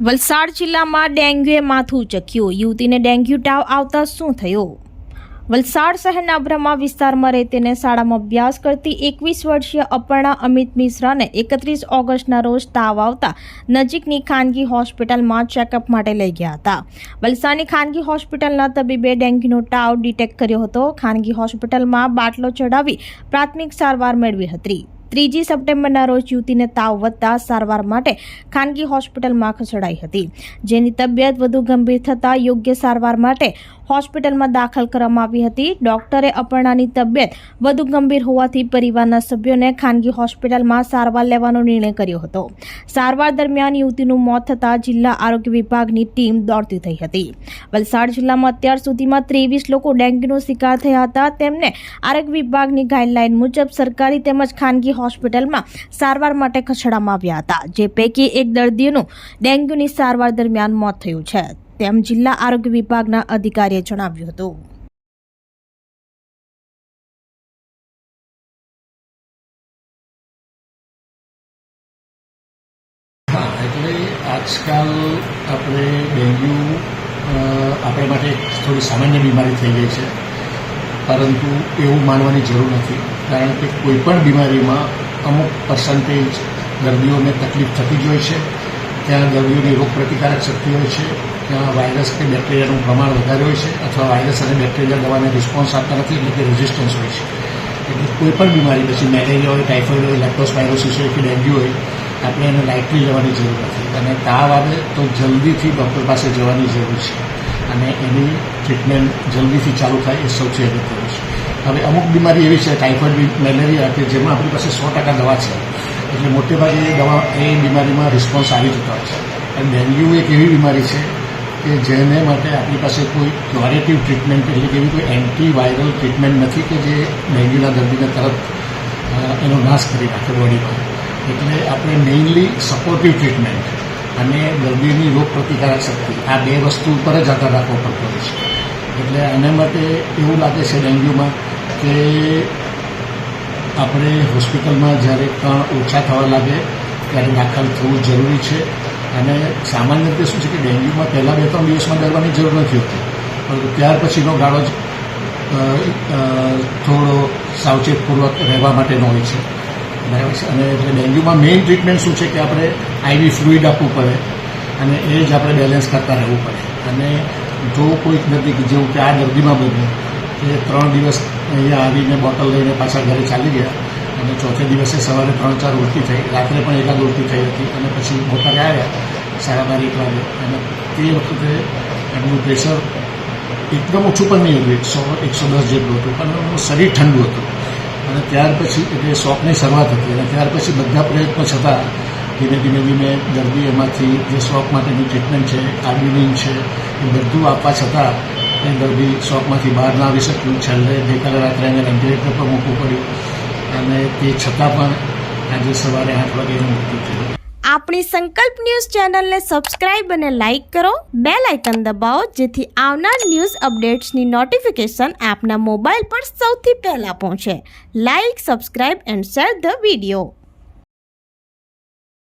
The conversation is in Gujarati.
વલસાડ જિલ્લામાં ડેન્ગ્યુએ માથું ચક્યું. યુવતીને ડેન્ગ્યુ તાવ આવતા શું થયું? વલસાડ શહેરના બ્રહ્મા વિસ્તારમાં રહેતીને શાળામાં અભ્યાસ કરતી એકવીસ વર્ષીય અપર્ણા અમિત મિશ્રાને એકત્રીસ ઓગસ્ટના રોજ તાવ આવતા નજીકની ખાનગી હોસ્પિટલમાં ચેકઅપ માટે લઈ ગયા હતા. વલસાડની ખાનગી હોસ્પિટલના તબીબે ડેન્ગ્યુનો તાવ ડિટેક્ટ કર્યો હતો. ખાનગી હોસ્પિટલમાં બાટલો ચડાવી પ્રાથમિક સારવાર મેળવી હતી. ત્રીજી સપ્ટેમ્બરના રોજ યુવતીને તાવ વધતા સારવાર માટે ખાનગી હોસ્પિટલમાં ખસેડાઈ હતી. જેની તબિયત વધુ ગંભીર થતાં યોગ્ય સારવાર માટે હોસ્પિટલમાં દાખલ કરવામાં આવી હતી. ડોક્ટરે અપર્ણાની તબિયત વધુ ગંભીર હોવાથી પરિવારના સભ્યોને ખાનગી હોસ્પિટલમાં સારવાર લેવાનો નિર્ણય કર્યો હતો. સારવાર દરમિયાન યુવતીનું મોત થતાં જિલ્લા આરોગ્ય વિભાગની ટીમ દોડતી થઈ હતી. વલસાડ જિલ્લામાં અત્યાર સુધીમાં ત્રેવીસ લોકો ડેન્ગ્યુનો શિકાર થયા હતા. તેમને આરોગ્ય વિભાગની ગાઈડલાઈન મુજબ સરકારી તેમજ ખાનગી હોસ્પિટલમાં સારવાર માટે ખસેડવામાં આવ્યા હતા, જે પૈકી એક દર્દીનું ડેન્ગ્યુની સારવાર દરમિયાન મોત થયું છે, તેમ જિલ્લા આરોગ્ય વિભાગના અધિકારીએ જણાવ્યું હતું. આજકાલ આપણે ડેન્ગ્યુ આપણા માટે થોડી સામાન્ય બીમારી થઈ ગઈ છે, પરંતુ એવું માનવાની જરૂર નથી. કારણ કે કોઈપણ બીમારીમાં અમુક પર્સન્ટેજ દર્દીઓને તકલીફ થતી જ હોય છે. ત્યાં દર્દીઓની રોગપ્રતિકારક શક્તિ હોય છે. ત્યાં વાયરસ કે બેક્ટેરિયાનું પ્રમાણ વધારે હોય છે અથવા વાયરસ અને બેક્ટેરિયા દવાને રિસ્પોન્સ આપતા નથી એટલે કે રેઝિસ્ટન્સ હોય છે. એટલે કોઈ પણ બીમારી, પછી મેલેરિયા હોય ટાઇફોઇડ હોય લેપ્ટોસ્પાયરોસિસ હોય કે ડેન્ગ્યુ હોય, આપણે એને લાઇટલી લેવાની જરૂર નથી. અને તાવ આવે તો જલ્દીથી ડૉક્ટર પાસે જવાની જરૂર છે. અને એની ટ્રીટમેન્ટ જલ્દીથી ચાલુ થાય એ સૌથી અગત્યનું છે. હવે અમુક બીમારી એવી છે, ટાઇફોઇડ, મેલેરિયા કે જેમાં આપણી પાસે સો ટકા દવા છે. એટલે મોટે ભાગે એ દવા, એ બીમારીમાં રિસ્પોન્સ આવી જતો હોય છે. અને ડેન્ગ્યુ એક એવી બીમારી છે કે જેને માટે આપણી પાસે કોઈ ક્યોરેટિવ ટ્રીટમેન્ટ, એટલે કે એવી કોઈ એન્ટીવાયરલ ટ્રીટમેન્ટ નથી કે જે ડેન્ગ્યુના દર્દીને તરત એનો નાશ કરી નાખે બોડીમાં એટલે આપણે મેઇનલી સપોર્ટિવ ટ્રીટમેન્ટ અને દર્દીની રોગ પ્રતિકારક શક્તિ આ બે વસ્તુ ઉપર જ આધાર રાખવો પડતો હોય છે. એટલે એના માટે એવું લાગે છે ડેન્ગ્યુમાં કે આપણે હોસ્પિટલમાં જ્યારે કણ ઓછા થવા લાગે ત્યારે દાખલ થવું જરૂરી છે. અને સામાન્ય રીતે શું છે કે ડેન્ગ્યુમાં પહેલાં બે ત્રણ દિવસમાં ડરવાની જરૂર નથી હોતી. પરંતુ ત્યાર પછીનો ગાળો જ થોડો સાવચેતપૂર્વક રહેવા માટેનો હોય છે. બરાબર છે? અને એટલે ડેન્ગ્યુમાં મેઇન ટ્રીટમેન્ટ શું છે કે આપણે આઈવી ફ્લુઇડ આપવું પડે અને એ જ આપણે બેલેન્સ કરતા રહેવું પડે. અને જો કોઈક નથી કે જેવું કે આ દર્દીમાં બન્યું, કે ત્રણ દિવસ અહીંયા આવીને બોટલ લઈને પાછા ઘરે ચાલી ગયા અને ચોથે દિવસે સવારે ત્રણ ચાર ઉલટી થઈ, રાત્રે પણ એકાદ ઉલટી થઈ હતી અને પછી મોટા આવ્યા, સાડા બાર, એક વાગે. અને તે વખતે એમનું પ્રેશર એકદમ ઓછું પણ નહીં હતું, એકસો એકસો દસ જેટલું હતું, પણ એમનું શરીર ઠંડુ હતું. અને ત્યાર પછી એટલે શોખની શરૂઆત હતી અને ત્યાર પછી બધા પ્રયત્નો છતાં ધીમે ધીમે ધીમે દર્દી એમાંથી જે શોખ માટેની ટ્રીટમેન્ટ છે કાર્બ્યુનિન છે, એ બધું આપવા છતાં એ દર્દી શોખમાંથી બહાર ના આવી શક્યું. છેલ્લે ગઈકાલે રાત્રે એને વેન્ટિલેટર પર મૂકવું પડ્યું અને તે છતાં પણ આજે સવારે આઠ વાગે મૃત્યુ થયું. આપણી સંકલ્પ ન્યૂઝ ચેનલને સબસ્ક્રાઇબ અને લાઇક કરો. બે લાઇકન દબાવો, જેથી આવનાર ન્યૂઝ અપડેટ્સની નોટિફિકેશન આપના મોબાઈલ પર સૌથી પહેલા પહોંચે. Like, subscribe and share the video.